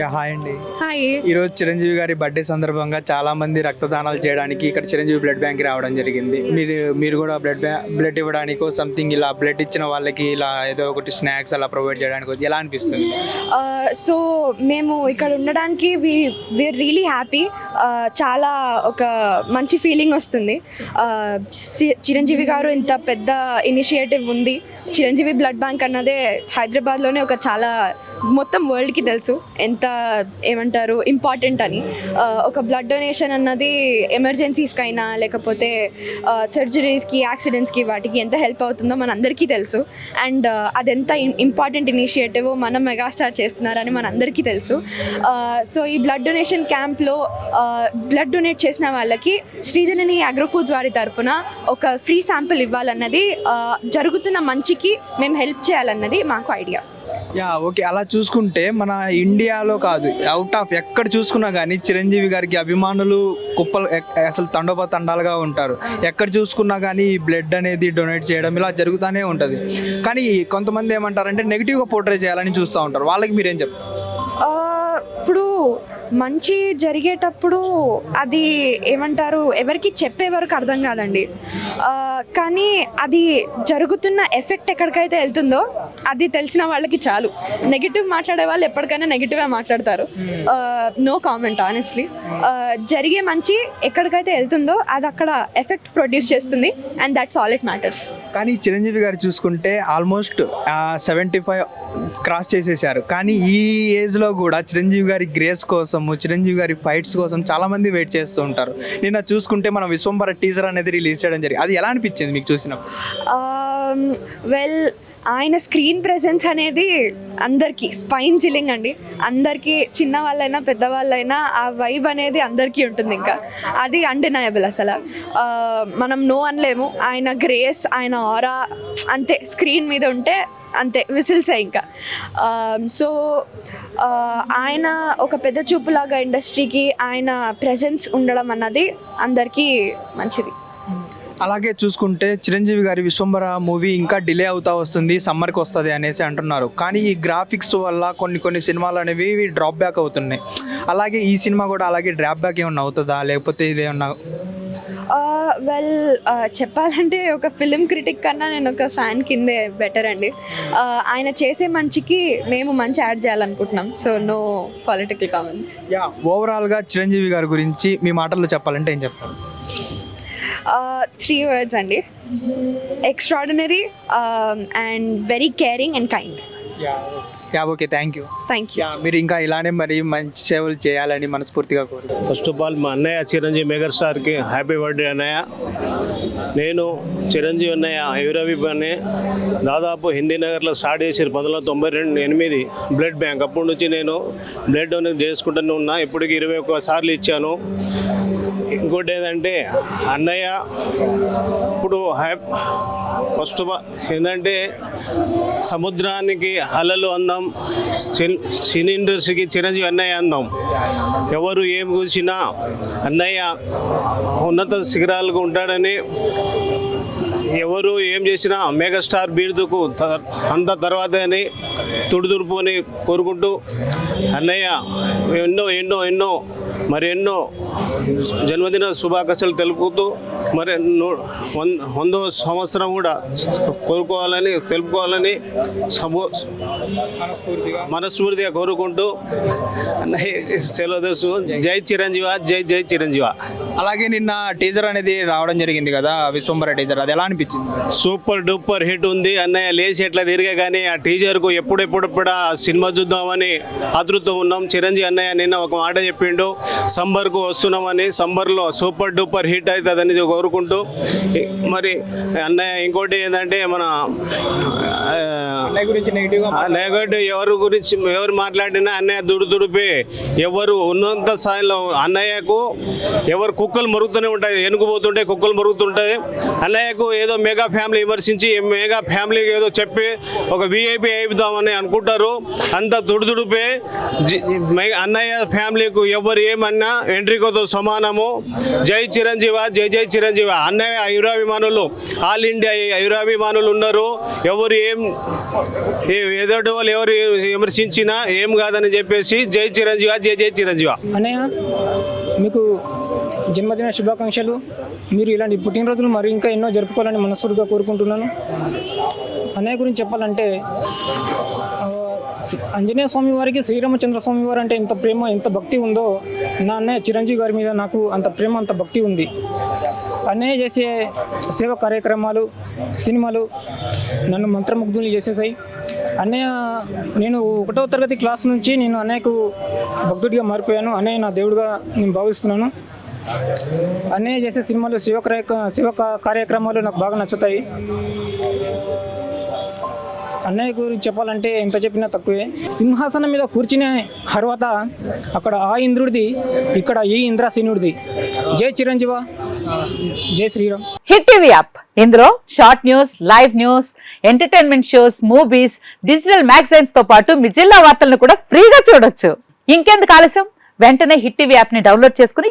Yeah hi అండి. Hi. ఈరోజు చిరంజీవి గారి బర్త్డే సందర్భంగా చాలా మంది రక్తదానాలు చేయడానికి ఇక్కడ చిరంజీవి బ్లడ్ బ్యాంక్ రావడం జరిగింది. మీరు మీరు కూడా బ్లడ్ బ్లడ్ ఇవ్వడానికి సంథింగ్ ఇలా బ్లడ్ ఇచ్చిన వాళ్ళకి ఇలా ఏదో ఒకటి స్నాక్స్ అలా ప్రొవైడ్ చేయడానికి ఎలా అనిపిస్తుంది? సో మేము ఇక్కడ ఉండడానికి వి వీఆర్ రియలీ హ్యాపీ చాలా ఒక మంచి ఫీలింగ్ వస్తుంది. చిరంజీవి గారు ఇంత పెద్ద ఇనిషియేటివ్ ఉంది. చిరంజీవి బ్లడ్ బ్యాంక్ అన్నదే హైదరాబాద్లోనే ఒక చాలా మొత్తం వరల్డ్కి తెలుసు ఎంత ఏమంటారు ఇంపార్టెంట్ అని. ఒక బ్లడ్ డొనేషన్ అన్నది ఎమర్జెన్సీస్కైనా లేకపోతే సర్జరీస్కి యాక్సిడెంట్స్కి వాటికి ఎంత హెల్ప్ అవుతుందో మన అందరికీ తెలుసు అండ్ అదెంత ఇంపార్టెంట్ ఇనిషియేటివ్ మన మెగాస్టార్ చేస్తున్నారని మన అందరికీ తెలుసు సో ఈ బ్లడ్ డొనేషన్ క్యాంప్లో బ్లడ్ డొనేట్ చేసిన వాళ్ళకి శ్రీజనని అగ్రోఫుడ్స్ వారి తరపున ఒక ఫ్రీ శాంపిల్ ఇవ్వాలన్నది జరుగుతున్న మంచికి మేము హెల్ప్ చేయాలన్నది మాకు ఐడియా యా ఓకే అలా చూసుకుంటే మన ఇండియాలో కాదు అవుట్ ఆఫ్ ఎక్కడ చూసుకున్నా కానీ చిరంజీవి గారికి అభిమానులు కుప్పలు ఎక్- అసలు తండోప తండాలుగా ఉంటారు. ఎక్కడ చూసుకున్నా కానీ ఈ బ్లడ్ అనేది డొనేట్ చేయడం ఇలా జరుగుతూనే ఉంటుంది. కానీ కొంతమంది ఏమంటారంటే నెగిటివ్గా పోర్ట్రే చేయాలని చూస్తూ ఉంటారు. వాళ్ళకి మీరేం చెప్తారు? ఇప్పుడు మంచి జరిగేటప్పుడు అది ఏమంటారు ఎవరికి చెప్పే వరకు అర్థం కాదండి. కానీ అది జరుగుతున్న ఎఫెక్ట్ ఎక్కడికైతే వెళ్తుందో అది తెలిసిన వాళ్ళకి చాలు. నెగిటివ్ మాట్లాడే వాళ్ళు ఎప్పటికైనా నెగిటివ్గా మాట్లాడతారు. నో కామెంట్ ఆనెస్ట్లీ జరిగే మంచి ఎక్కడికైతే వెళ్తుందో అది అక్కడ ఎఫెక్ట్ ప్రొడ్యూస్ చేస్తుంది. And that's all it matters కానీ చిరంజీవి గారు చూసుకుంటే ఆల్మోస్ట్ సెవెంటీ ఫైవ్ క్రాస్ చేసేసారు కానీ ఈ ఏజ్లో కూడా చిరంజీవి గారి గ్రేస్ కోసం కోసము చిరంజీవి గారి ఫైట్స్ కోసం చాలా మంది వెయిట్ చేస్తూ ఉంటారు. నిన్న చూసుకుంటే మనం విశ్వంబర టీజర్ అనేది రిలీజ్ చేయడం జరిగింది. అది ఎలా అనిపించింది మీకు చూసినప్పుడు? వెల్ ఆయన స్క్రీన్ ప్రెజెన్స్ అనేది అందరికీ స్పైన్ చిల్లింగ్ అండి. అందరికీ చిన్న వాళ్ళైనా పెద్దవాళ్ళైనా ఆ వైబ్ అనేది అందరికీ ఉంటుంది ఇంకా. అది అన్డినయబుల్ అసలు. మనం నో అనలేము. ఆయన గ్రేస్ ఆయన ఆరా అంతే. స్క్రీన్ మీద ఉంటే అంతే. విసిల్సే ఇంకా. సో ఆయన ఒక పెద్ద చూపులాగా ఇండస్ట్రీకి ఆయన ప్రెజెన్స్ ఉండడం అన్నది అందరికీ మంచిది. అలాగే చూసుకుంటే చిరంజీవి గారి విశ్వంబర మూవీ ఇంకా డిలే అవుతా వస్తుంది సమ్మర్కి వస్తుంది అనేసి అంటున్నారు. కానీ ఈ గ్రాఫిక్స్ వల్ల కొన్ని కొన్ని సినిమాలు అనేవి డ్రాప్ బ్యాక్ అవుతున్నాయి. అలాగే ఈ సినిమా కూడా అలాగే డ్రాప్ బ్యాక్ ఏమన్నా అవుతుందా? లేకపోతే ఇదేమన్నా వెల్ చెప్పాలంటే ఒక ఫిలిం క్రిటిక్ కన్నా నేను ఒక ఫ్యాన్ కిందే బెటర్ అండి. ఆయన చేసే మంచికి మేము మంచి యాడ్ చేయాలనుకుంటున్నాం. So no political comments ya ఓవరాల్గా చిరంజీవి గారి గురించి మీ మాటల్లో చెప్పాలంటే ఏం చెప్తారు? త్రీ వర్డ్స్ అండి. Extraordinary and very caring and kind ya okay thank you thank you మీరు ఇంకా ఇలానే మరి మంచి సేవలు చేయాలని మనస్ఫూర్తిగా కోరు ఫస్ట్ ఆఫ్ ఆల్ మా అన్నయ్య చిరంజీవి మెగాస్టార్కి హ్యాపీ బర్త్డే అన్నయ్య. నేను చిరంజీవి అన్నయ్య ఎవరవి అని దాదాపు హిందీ నగర్లో స్టార్ట్ చేసి పంతొమ్మిది వందల తొంభై రెండు ఎనిమిది బ్లడ్ బ్యాంక్. అప్పటి నుంచి నేను బ్లడ్ డొనేట్ చేసుకుంటూనే ఉన్నా. ఇప్పటికి ఇరవై ఒక్క సార్లు ఇచ్చాను. ఇంకోటి ఏంటంటే అన్నయ్య ఇప్పుడు హ్యాప్ ఫస్ట్ ఆఫ్ ఆల్ ఏంటంటే సముద్రానికి అలలు అందం సినీ ఇండస్ట్రీకి చిరంజీవి అన్నయ్య అందం. ఎవరు ఏం కూర్చినా అన్నయ్య ఉన్నత శిఖరాలకు ఉంటాడని ఎవరు ఏం చేసినా మెగాస్టార్ బీర్దుకు త- అంత తర్వాత అని తుడుదుడుపు అని కోరుకుంటూ అన్నయ్య ఎన్నో ఎన్నో ఎన్నో మరి ఎన్నో జన్మదిన శుభాకాంక్షలు తెలుపుతూ మరి వన్- వందో సంవత్సరం కూడా కోరుకోవాలని తెలుపుకోవాలని మనస్ఫూర్తిగా కోరుకుంటూ సెలవు తెలుసు. జై చిరంజీవ జై జై చిరంజీవ. అలాగే నిన్న టీజర్ అనేది రావడం జరిగింది కదా విశ్వంబర టీజర్ అది ఎలా అనిపించింది? సూపర్ డూపర్ హిట్ ఉంది. అన్నయ్య లేచి ఎట్లా తిరిగే కానీ ఆ టీజర్కు ఎప్పుడెప్పుడెప్పుడు ఆ సినిమా చూద్దామని ఆతృతో ఉన్నాం. చిరంజీవి అన్నయ్య నిన్న ఒక మాట చెప్పిండు. సంబర్కు వస్తున్నామని సంబర్లో సూపర్ డూపర్ హిట్ అవుతుందని కోరుకుంటూ మరి అన్నయ్య ఇంకోటి ఏంటంటే మన నెగటివ్ ఎవరి గురించి ఎవరు మాట్లాడినా అన్నయ్య దుడు దుడిపే. ఎవరు ఉన్నంత స్థాయిలో అన్నయ్యకు ఎవరు కుక్కలు మరుగుతూనే ఉంటాయి. ఎనుకుపోతుంటే కుక్కలు మరుగుతుంటాయి. అన్నయ్య అన్నయ్యకు ఏదో మెగా ఫ్యామిలీ విమర్శించి మెగా ఫ్యామిలీకి ఏదో చెప్పి ఒక వీఐపీ అయిపోతామని అనుకుంటారు. అంత తుడుతుడిపే అన్నయ్య ఫ్యామిలీకు ఎవరు ఏమన్నా ఎంట్రీకోతో సమానము? జై చిరంజీవ జై జై చిరంజీవ. అన్నయ్య ఐరాభిమానులు ఆల్ ఇండియా ఐరాభిమానులు ఉన్నారు. ఎవరు ఏం ఏ- వాళ్ళు ఎవరు విమర్శించినా ఏం కాదని చెప్పేసి జై చిరంజీవ జై జై చిరంజీవ. అన్నయ్య మీకు జన్మదిన శుభాకాంక్షలు. మీరు ఇలాంటి పుట్టినరోజులు మరి ఇంకా ఎన్నో జరుపుకోవాలని మనస్ఫూర్తిగా కోరుకుంటున్నాను. అన్నయ్య గురించి చెప్పాలంటే ఆంజనేయ స్వామి వారికి శ్రీరామచంద్ర స్వామి వారు అంటే ఎంత ప్రేమ ఎంత భక్తి ఉందో నా అన్నయ్య చిరంజీవి గారి మీద నాకు అంత ప్రేమ అంత భక్తి ఉంది. అన్నయ్య చేసే సేవ కార్యక్రమాలు సినిమాలు నన్ను మంత్రముగ్ధులు చేసేసాయి అన్నయ్య నేను ఒకటో తరగతి క్లాస్ నుంచి నేను అన్నయ్యకు భక్తుడిగా మారిపోయాను. అన్నయ్య నా దేవుడిగా నేను భావిస్తున్నాను. అన్నయ్య చేసే సినిమాలు శివ శివ కార్యక్రమాలు నాకు బాగా నచ్చుతాయి. అన్నయ్య గురించి చెప్పాలంటే ఎంత చెప్పినా తక్కువే. సింహాసనం మీద కూర్చునే తర్వాత అక్కడ ఆ ఇంద్రుడిది ఇక్కడ ఈ ఇంద్రాసీనుడిది. జై చిరంజీవ. జై శ్రీరామ్. Hit TV app. ఇందులో short news live news entertainment shows movies digital మ్యాగజైన్స్తో పాటు మీ జిల్లా వార్తలను కూడా ఫ్రీగా చూడొచ్చు. ఇంకెందుకు ఆలస్యం? వెంటనే హిట్ టీవీ యాప్ని డౌన్లోడ్ చేసుకుని